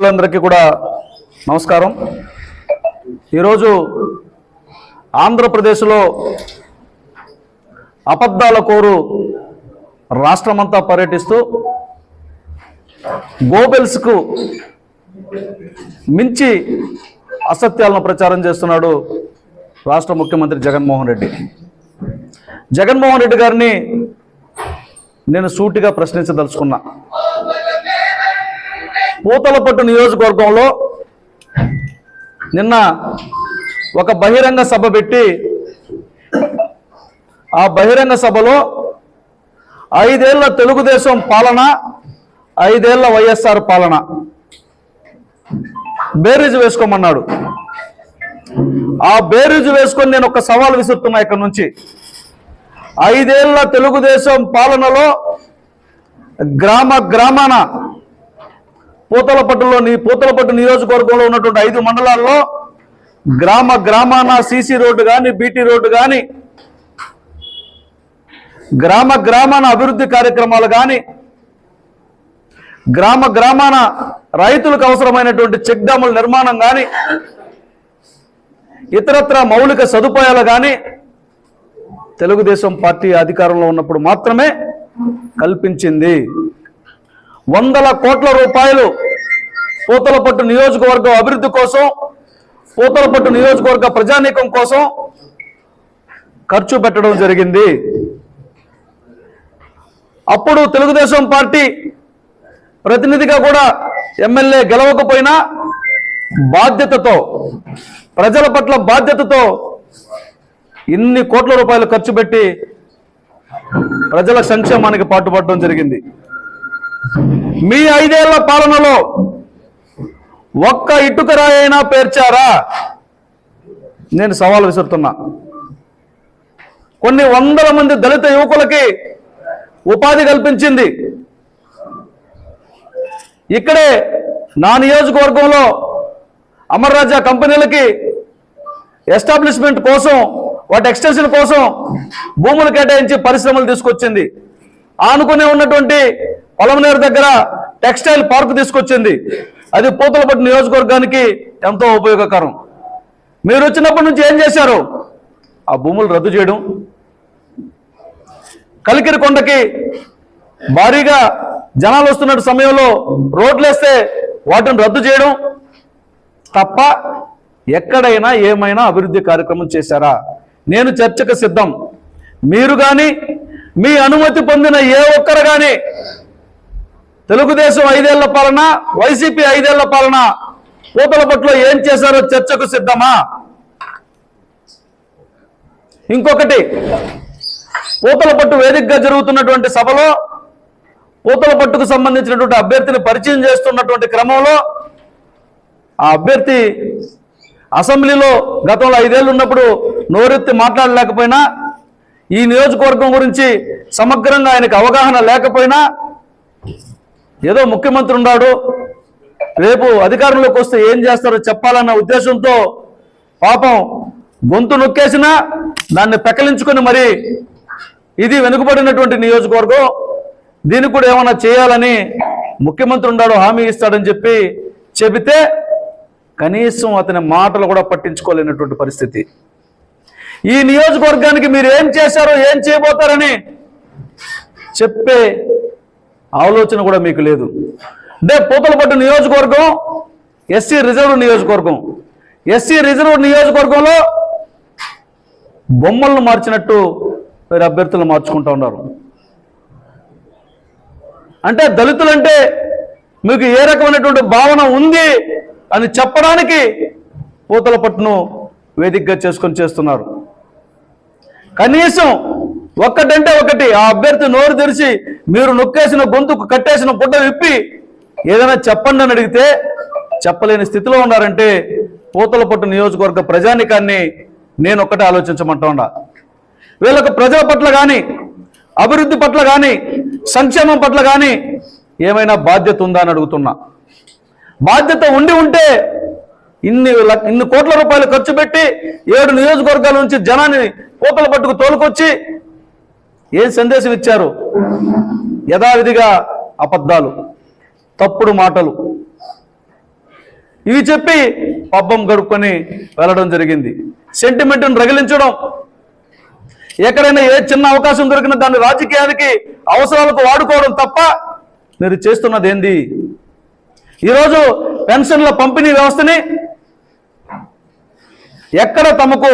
అందరికీ కూడా నమస్కారం. ఈరోజు ఆంధ్రప్రదేశ్లో అబద్ధాల కోరు రాష్ట్రమంతా పర్యటిస్తూ గోబెల్స్కు మించి అసత్యాలను ప్రచారం చేస్తున్నాడు రాష్ట్ర ముఖ్యమంత్రి జగన్మోహన్ రెడ్డి. జగన్మోహన్ రెడ్డి గారిని నేను సూటిగా ప్రశ్నించదలుచుకున్నా. పూతలపట్టు నియోజకవర్గంలో నిన్న ఒక బహిరంగ సభ పెట్టి ఆ బహిరంగ సభలో ఐదేళ్ళ తెలుగుదేశం పాలన ఐదేళ్ళ వైఎస్ఆర్ పాలన. బేరీజు వేసుకోమన్నాడు. ఆ బేరీజు వేసుకొని నేను ఒక సవాల్ విసురుతున్నా ఇక్కడ నుంచి. ఐదేళ్ళ తెలుగుదేశం పాలనలో గ్రామ గ్రామాన పూతలపట్టులోని పూతలపట్టు నియోజకవర్గంలో ఉన్నటువంటి ఐదు మండలాల్లో గ్రామ గ్రామాన సీసీ రోడ్డు కానీ బీటీ రోడ్డు కానీ గ్రామ గ్రామాన అభివృద్ధి కార్యక్రమాలు కానీ గ్రామ గ్రామాన రైతులకు అవసరమైనటువంటి చెక్ డ్యాముల నిర్మాణం కానీ ఇతరత్ర మౌలిక సదుపాయాలు కానీ తెలుగుదేశం పార్టీ అధికారంలో ఉన్నప్పుడు మాత్రమే కల్పించింది. వందల కోట్ల రూపాయలు పూతలపట్టు నియోజకవర్గం అభివృద్ధి కోసం పూతలపట్టు నియోజకవర్గ ప్రజానీకం కోసం ఖర్చు పెట్టడం జరిగింది. అప్పుడు తెలుగుదేశం పార్టీ ప్రతినిధిగా కూడా ఎమ్మెల్యే గెలవకపోయినా బాధ్యతతో ప్రజల పట్ల బాధ్యతతో ఇన్ని కోట్ల రూపాయలు ఖర్చు పెట్టి ప్రజల సంక్షేమానికి పాటుపడడం జరిగింది. మీ ఐదేళ్ళ పాలనలో ఒక్క ఇటుక రాయైనా పేర్చారా? నేను సవాల్ విసురుతున్నా. కొన్ని వందల మంది దళిత యువకులకి ఉపాధి కల్పించింది. ఇక్కడే నా నియోజకవర్గంలో అమర్ రాజా కంపెనీలకి ఎస్టాబ్లిష్మెంట్ కోసం వాటి ఎక్స్టెన్షన్ కోసం భూములు కేటాయించి పరిశ్రమలు తీసుకొచ్చింది. ఆనుకునే ఉన్నటువంటి పొలంనేరు దగ్గర టెక్స్టైల్ పార్క్ తీసుకొచ్చింది. అది పూతలపట్టు నియోజకవర్గానికి ఎంతో ఉపయోగకరం. మీరు వచ్చినప్పటి నుంచి ఏం చేశారు? ఆ భూములు రద్దు చేయడం. కలికిరి కొండకి భారీగా జనాలు వస్తున్న సమయంలో రోడ్లు వేస్తే వాటిని రద్దు చేయడం. తప్ప ఎక్కడైనా ఏమైనా అభివృద్ధి కార్యక్రమం చేశారా? నేను చర్చకు సిద్ధం. మీరు కానీ మీ అనుమతి పొందిన ఏ ఒక్కరు కానీ తెలుగుదేశం ఐదేళ్ళ పాలన వైసీపీ ఐదేళ్ళ పాలన పూతల ఏం చేశారో చర్చకు సిద్ధమా? ఇంకొకటి పూతల పట్టు వేదికగా జరుగుతున్నటువంటి సభలో పూతల పట్టుకు సంబంధించినటువంటి అభ్యర్థిని పరిచయం చేస్తున్నటువంటి క్రమంలో ఆ అభ్యర్థి అసెంబ్లీలో గతంలో ఐదేళ్ళు ఉన్నప్పుడు నోరెత్తి మాట్లాడలేకపోయినా ఈ నియోజకవర్గం గురించి సమగ్రంగా ఆయనకు అవగాహన లేకపోయినా ఏదో ముఖ్యమంత్రి ఉన్నాడు. రేపు అధికారంలోకి వస్తే ఏం చేస్తారో చెప్పాలన్న ఉద్దేశంతో పాపం గొంతు నొక్కేసినా దాన్ని పెకలించుకొని మరి ఇది వెనుకబడినటువంటి నియోజకవర్గం. దీనికి కూడా ఏమైనా చేయాలని ముఖ్యమంత్రి ఉన్నాడు హామీ ఇస్తాడని చెప్పి చెబితే కనీసం అతని మాటలు కూడా పట్టించుకోలేనటువంటి పరిస్థితి. ఈ నియోజకవర్గానికి మీరు ఏం చేశారో ఏం చేయబోతారని చెప్పే ఆలోచన కూడా మీకు లేదు. అంటే పూతలపట్టు నియోజకవర్గం ఎస్సీ రిజర్వ్ నియోజకవర్గం. ఎస్సీ రిజర్వ్ నియోజకవర్గంలో బొమ్మలను మార్చినట్టు మీరు అభ్యర్థులు మార్చుకుంటా ఉన్నారు. అంటే దళితులంటే మీకు ఏ రకమైనటువంటి భావన ఉంది అని చెప్పడానికి పూతల పట్టును వేదికగా చేసుకొని చేస్తున్నారు. కనీసం ఒక్కటంటే ఒకటి ఆ అభ్యర్థి నోరు తెరిచి మీరు నొక్కేసిన గొంతుకు కట్టేసిన గుడ్డ విప్పి ఏదైనా చెప్పండి అని అడిగితే చెప్పలేని స్థితిలో ఉన్నారంటే పూతలపట్టు నియోజకవర్గ ప్రజానికాన్ని నేను ఒక్కటే ఆలోచించమంటా వీళ్ళకు ప్రజల పట్ల కానీ అభివృద్ధి పట్ల కానీ సంక్షేమం పట్ల కానీ ఏమైనా బాధ్యత ఉందా అని అడుగుతున్నా. బాధ్యత ఉండి ఉంటే ఇన్ని ఇన్ని కోట్ల రూపాయలు ఖర్చు పెట్టి ఏడు నియోజకవర్గాల నుంచి జనాన్ని పూతల పట్టుకు తోలుకొచ్చి ఏం సందేశం ఇచ్చారు? యథావిధిగా అబద్ధాలు తప్పుడు మాటలు. ఇవి చెప్పి పబ్బం గడుపుకొని వెళ్ళడం జరిగింది. సెంటిమెంట్ను రగిలించడం ఎక్కడైనా ఏ చిన్న అవకాశం దొరికినా దాన్ని రాజకీయానికి అవసరాలకు వాడుకోవడం తప్ప మీరు చేస్తున్నది ఏంది? ఈరోజు పెన్షన్ల పంపిణీ వ్యవస్థని ఎక్కడ తమకు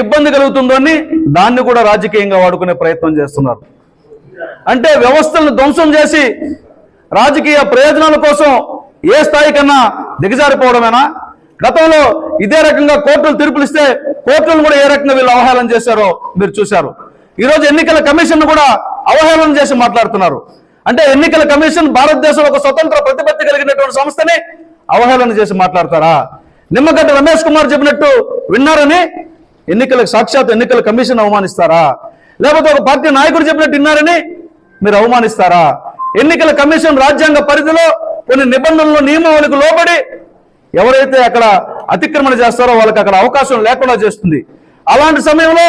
ఇబ్బంది కలుగుతుందో అని దాన్ని కూడా రాజకీయంగా వాడుకునే ప్రయత్నం చేస్తున్నారు. అంటే వ్యవస్థలను ధ్వంసం చేసి రాజకీయ ప్రయోజనాల కోసం ఏ స్థాయి కన్నా దిగజారిపోవడమేనా? గతంలో ఇదే రకంగా కోర్టులు తీర్పులు ఇస్తే కోర్టులను కూడా ఏ రకంగా వీళ్ళు అవహేళన చేశారో మీరు చూశారు. ఈరోజు ఎన్నికల కమిషన్ కూడా అవహేళన చేసి మాట్లాడుతున్నారు. అంటే ఎన్నికల కమిషన్ భారతదేశంలో ఒక స్వతంత్ర ప్రతిపత్తి కలిగినటువంటి సంస్థని అవహేళన చేసి మాట్లాడతారా? నిమ్మగడ్డ రమేష్ కుమార్ చెప్పినట్టు విన్నారని ఎన్నికలకు సాక్షాత్ ఎన్నికల కమిషన్ అవమానిస్తారా? లేకపోతే ఒక పార్టీ నాయకుడు చెప్పినట్టు విన్నారని మీరు అవమానిస్తారా? ఎన్నికల కమిషన్ రాజ్యాంగ పరిధిలో కొన్ని నిబంధనలు నియమావళికి లోబడి ఎవరైతే అక్కడ అతిక్రమణ చేస్తారో వాళ్ళకి అక్కడ అవకాశం లేకుండా చేస్తుంది. అలాంటి సమయంలో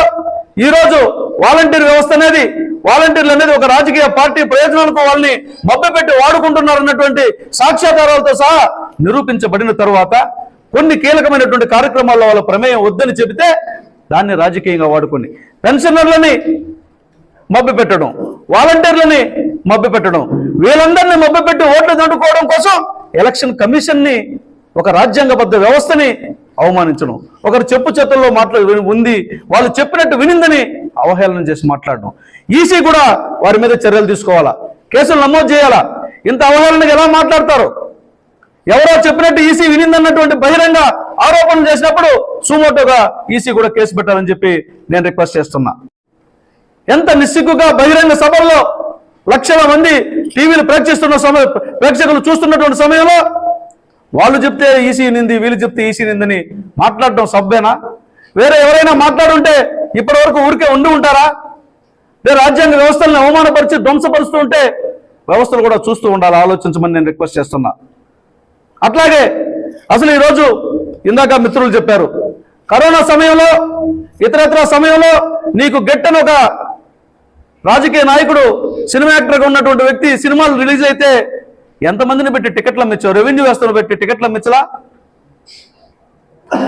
ఈరోజు వాలంటీర్ వ్యవస్థ అనేది వాలంటీర్లు అనేది ఒక రాజకీయ పార్టీ ప్రయోజనాలకు వాళ్ళని మభ్యపెట్టి వాడుకుంటున్నారు అన్నటువంటి సాక్ష్యాధారాలతో సహా నిరూపించబడిన తరువాత కొన్ని కీలకమైనటువంటి కార్యక్రమాల్లో వాళ్ళ ప్రమేయం వద్దని చెబితే దాన్ని రాజకీయంగా వాడుకొని పెన్షనర్లని మబ్బి పెట్టడం వాలంటీర్లని మబ్బి పెట్టడం వీళ్ళందరినీ మబ్బి పెట్టి ఓట్లు దండుకోవడం కోసం ఎలక్షన్ కమిషన్ని ఒక రాజ్యాంగబద్ధ వ్యవస్థని అవమానించడం. ఒకరు చెప్పు చేతుల్లో మాట్లా ఉంది వాళ్ళు చెప్పినట్టు వినిందని అవహేళన చేసి మాట్లాడడం. ఈసీ కూడా వారి మీద చర్యలు తీసుకోవాలా? కేసులు నమోదు చేయాలా? ఇంత అవహేళనకు ఎలా మాట్లాడతారు? ఎవరో చెప్పినట్టు ఈసీ వినిందన్నటువంటి బహిరంగ ఆరోపణలు చేసినప్పుడు సుమోటోగా ఈసీ కూడా కేసు పెట్టాలని చెప్పి నేను రిక్వెస్ట్ చేస్తున్నా. ఎంత నిస్సిగ్గుగా బహిరంగ సభల్లో లక్షల మంది టీవీలు ప్రేక్షిస్తున్న సమయ ప్రేక్షకులు చూస్తున్నటువంటి సమయంలో వాళ్ళు చెప్తే ఈసీ నింది వీళ్ళు చెప్తే ఈసీ నిందని మాట్లాడటం సబ్బేనా? వేరే ఎవరైనా మాట్లాడుంటే ఇప్పటి వరకు ఊరికే ఉండి ఉంటారా? వేరే రాజ్యాంగ వ్యవస్థలను అవమానపరిచి ధ్వంసపరుస్తూ ఉంటే వ్యవస్థలు కూడా చూస్తూ ఉండాలి ఆలోచించమని నేను రిక్వెస్ట్ చేస్తున్నా. అట్లాగే అసలు ఈరోజు ఇందాక మిత్రులు చెప్పారు కరోనా సమయంలో ఇతరత్ర సమయంలో నీకు గెట్టని ఒక రాజకీయ నాయకుడు సినిమా యాక్టర్గా ఉన్నటువంటి వ్యక్తి సినిమాలు రిలీజ్ అయితే ఎంతమందిని పెట్టి టికెట్లు అమ్మించావు? రెవెన్యూ వ్యవస్థను పెట్టి టికెట్లు అమ్మించలా?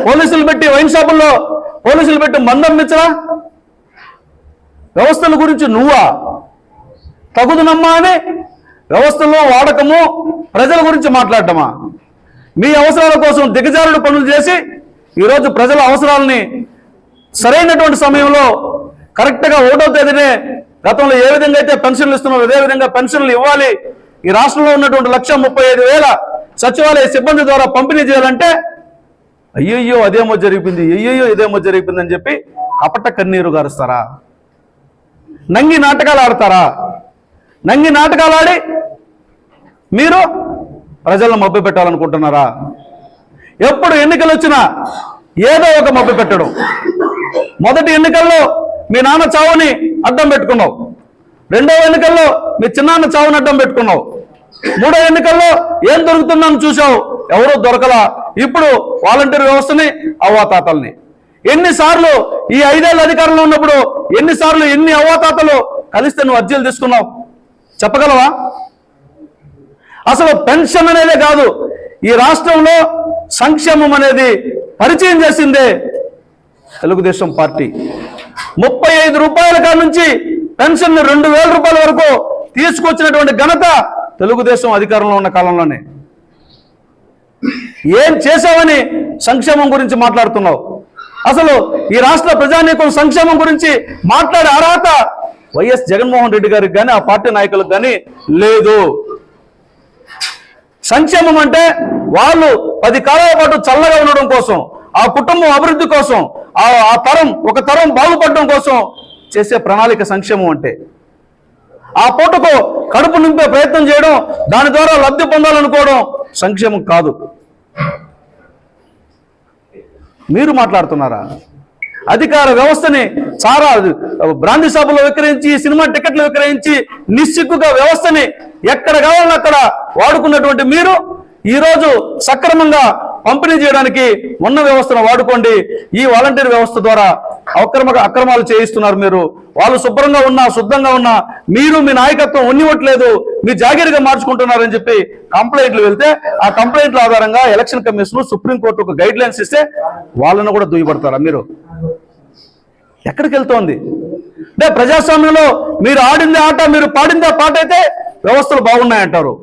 పోలీసులు పెట్టి వైన్ షాపుల్లో పోలీసులు పెట్టి మందు అమ్మించలా? వ్యవస్థల గురించి నువ్వా? తగుదునమ్మా అని వ్యవస్థలో వాడకము ప్రజల గురించి మాట్లాడటమా? మీ అవసరాల కోసం దిగజారుడు పనులు చేసి ఈరోజు ప్రజల అవసరాలని సరైనటువంటి సమయంలో కరెక్ట్గా ఒకటో తేదీనే గతంలో ఏ విధంగా అయితే పెన్షన్లు ఇస్తున్నారో అదే విధంగా పెన్షన్లు ఇవ్వాలి. ఈ రాష్ట్రంలో ఉన్నటువంటి లక్ష ముప్పై ఐదు వేల సచివాలయ సిబ్బంది ద్వారా పంపిణీ చేయాలంటే అయ్యయ్యో అదేమో జరిగింది అయ్యయ్యో ఇదేమో జరిగిందని చెప్పి అపట కన్నీరు గారుస్తారా? నంగి నాటకాలు ఆడతారా? నంగి నాటకాలు ఆడి మీరు ప్రజలను మబ్బు పెట్టాలనుకుంటున్నారా? ఎప్పుడు ఎన్నికలు వచ్చినా ఏదో ఒక మబ్బు పెట్టడం. మొదటి ఎన్నికల్లో మీ నాన్న చావుని అడ్డం పెట్టుకున్నావు. రెండవ ఎన్నికల్లో మీ చిన్నాన్న చావుని అడ్డం పెట్టుకున్నావు. మూడో ఎన్నికల్లో ఏం దొరుకుతుందని చూసావు ఎవరో దొరకలా. ఇప్పుడు వాలంటీర్ వ్యవస్థని అవ్వాతాతల్ని. ఎన్నిసార్లు ఈ ఐదేళ్ళు అధికారంలో ఉన్నప్పుడు ఎన్నిసార్లు ఎన్ని అవ్వాతాతలు కలిస్తే నువ్వు అర్జీలు తీసుకున్నావు? చెప్పగలవా? అసలు పెన్షన్ అనేదే కాదు ఈ రాష్ట్రంలో సంక్షేమం అనేది పరిచయం చేసిందే తెలుగుదేశం పార్టీ. ముప్పై ఐదు రూపాయల కాడ నుంచి పెన్షన్ రెండు వేల రూపాయల వరకు తీసుకొచ్చినటువంటి ఘనత తెలుగుదేశం అధికారంలో ఉన్న కాలంలోనే. ఏం చేసావని సంక్షేమం గురించి మాట్లాడుతున్నావు? అసలు ఈ రాష్ట్ర ప్రజానీకం సంక్షేమం గురించి మాట్లాడే అర్హత వైఎస్ జగన్మోహన్ రెడ్డి గారికి కానీ ఆ పార్టీ నాయకులకు కానీ లేదు. సంక్షేమం అంటే వాళ్ళు పది కాలాల పాటు చల్లగా ఉండడం కోసం ఆ కుటుంబం అభివృద్ధి కోసం ఆ ఆ తరం ఒక తరం బాగుపడడం కోసం చేసే ప్రణాళిక సంక్షేమం అంటే. ఆ పూటకు కడుపు నింపే ప్రయత్నం చేయడం దాని ద్వారా లబ్ధి పొందాలనుకోవడం సంక్షేమం కాదు. మీరు మాట్లాడుతున్నారా? అధికార వ్యవస్థని చాలా బ్రాంతి షాపులో విక్రయించి సినిమా టికెట్లు విక్రయించి నిశ్చిక్కుగా వ్యవస్థని ఎక్కడ కావాలన్నా అక్కడ వాడుకున్నటువంటి మీరు ఈరోజు సక్రమంగా పంపిణీ చేయడానికి ఉన్న వ్యవస్థను వాడుకోండి. ఈ వాలంటీర్ వ్యవస్థ ద్వారా అక్రమ అక్రమాలు చేయిస్తున్నారు మీరు. వాళ్ళు శుభ్రంగా ఉన్నా శుద్ధంగా ఉన్నా మీరు మీ నాయకత్వం ఉన్నివ్వట్లేదు మీ జాగీరుగా మార్చుకుంటున్నారని చెప్పి కంప్లైంట్లు వెళ్తే ఆ కంప్లైంట్ల ఆధారంగా ఎలక్షన్ కమిషన్ సుప్రీంకోర్టు ఒక గైడ్ లైన్స్ ఇస్తే వాళ్ళను కూడా దుయ్యబడతారా మీరు? ఎక్కడికి వెళ్తోంది? అంటే ప్రజాస్వామ్యంలో మీరు ఆడిందే ఆట మీరు పాడిందే పాట అయితే వ్యవస్థలు బాగున్నాయంటారు.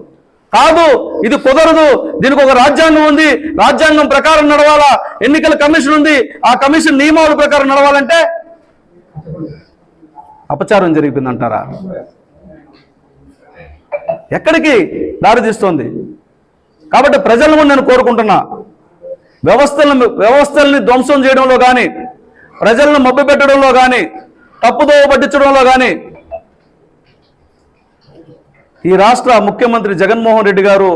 కాదు ఇది కుదరదు. దీనికి ఒక రాజ్యాంగం ఉంది. రాజ్యాంగం ప్రకారం నడవాలా? ఎన్నికల కమిషన్ ఉంది. ఆ కమిషన్ నియమాల ప్రకారం నడవాలంటే అపచారం జరిగిపోయిందంటారా? ఎక్కడికి దారితీస్తోంది కాబట్టి ప్రజలను నేను కోరుకుంటున్నా వ్యవస్థలను వ్యవస్థల్ని ధ్వంసం చేయడంలో కానీ ప్రజలను మబ్బు పెట్టడంలో కానీ తప్పుదోవ పట్టించడంలో కానీ ఈ రాష్ట్ర ముఖ్యమంత్రి జగన్మోహన్ రెడ్డి గారు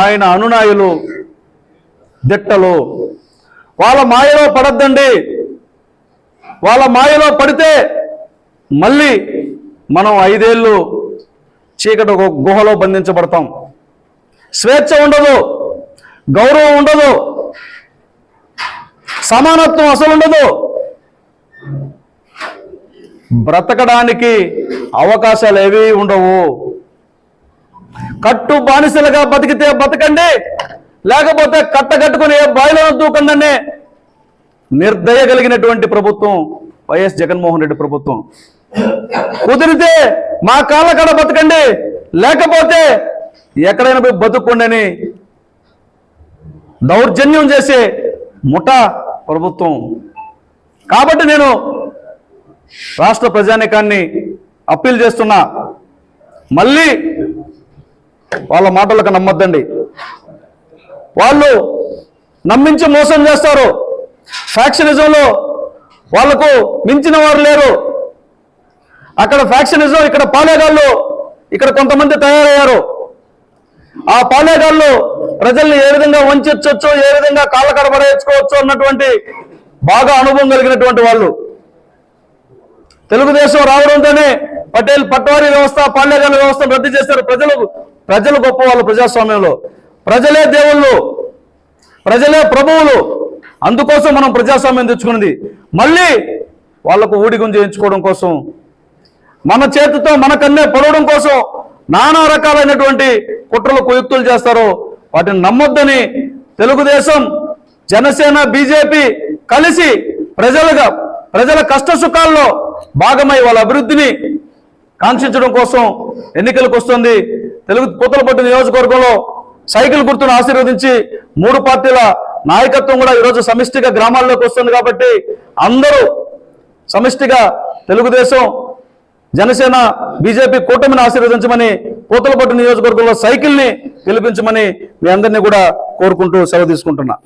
ఆయన అనునాయులు దిట్టలు వాళ్ళ మాయలో పడద్దండి. వాళ్ళ మాయలో పడితే మళ్ళీ మనం ఐదేళ్ళు చీకటి ఒక గుహలో బంధించబడతాం. స్వేచ్ఛ ఉండదు గౌరవం ఉండదు సమానత్వం అసలు ఉండదు. బ్రతకడానికి అవకాశాలు ఏవి ఉండవు. కట్టు బానిసలుగా బతికితే బతకండి లేకపోతే కట్ట కట్టుకుని ఏ బాయిలో దూకండి నిర్దయ కలిగినటువంటి ప్రభుత్వం వైఎస్ జగన్మోహన్ రెడ్డి ప్రభుత్వం. కుదిరితే మా కాళ్ళ కాడ బతకండి లేకపోతే ఎక్కడైనా పోయి బతుక్కోండి దౌర్జన్యం చేసే ముఠా ప్రభుత్వం. కాబట్టి నేను రాష్ట్ర ప్రజానికాన్ని అప్పీల్ చేస్తున్నా మళ్ళీ వాళ్ళ మాటలకు నమ్మొద్దండి. వాళ్ళు నమ్మించి మోసం చేస్తారు. ఫ్యాక్షనిజంలో వాళ్ళకు మించిన వారు లేరు. అక్కడ ఫ్యాక్షనిజం ఇక్కడ పాలేగాళ్ళు ఇక్కడ కొంతమంది తయారయ్యారు. ఆ పాలేగాళ్ళు ప్రజల్ని ఏ విధంగా వంచొచ్చో ఏ విధంగా కాళ్ళ కడబడేసుకోవచ్చు అన్నటువంటి బాగా అనుభవం కలిగినటువంటి వాళ్ళు. తెలుగుదేశం రావడంతోనే పటేల్ పట్టవారి వ్యవస్థ పాండేగాల వ్యవస్థను రద్దు చేశారు. ప్రజలు ప్రజలు గొప్ప వాళ్ళు ప్రజాస్వామ్యంలో. ప్రజలే దేవుళ్ళు ప్రజలే ప్రభువులు. అందుకోసం మనం ప్రజాస్వామ్యం తెచ్చుకున్నది. మళ్ళీ వాళ్ళకు ఊడిగం చేయించుకోవడం కోసం మన చేతితో మన కన్నే కోసం నానా రకాలైనటువంటి కుట్రలు కుయుక్తులు చేస్తారో వాటిని నమ్మొద్దని తెలుగుదేశం జనసేన బీజేపీ కలిసి ప్రజలుగా ప్రజల కష్ట సుఖాల్లో భాగమై వాళ్ళ అభివృద్ధిని కాంక్షించడం కోసం ఎన్నికలకు వస్తుంది. తెలుగు పూతలపట్టు నియోజకవర్గంలో సైకిల్ గుర్తును ఆశీర్వదించి మూడు పార్టీల నాయకత్వం కూడా ఈరోజు సమిష్టిగా గ్రామాల్లోకి వస్తుంది కాబట్టి అందరూ సమిష్టిగా తెలుగుదేశం జనసేన బీజేపీ కూటమిని ఆశీర్వదించమని పూతలపట్టు నియోజకవర్గంలో సైకిల్ని గెలిపించమని మీ అందరినీ కూడా కోరుకుంటూ సెలవు తీసుకుంటున్నా.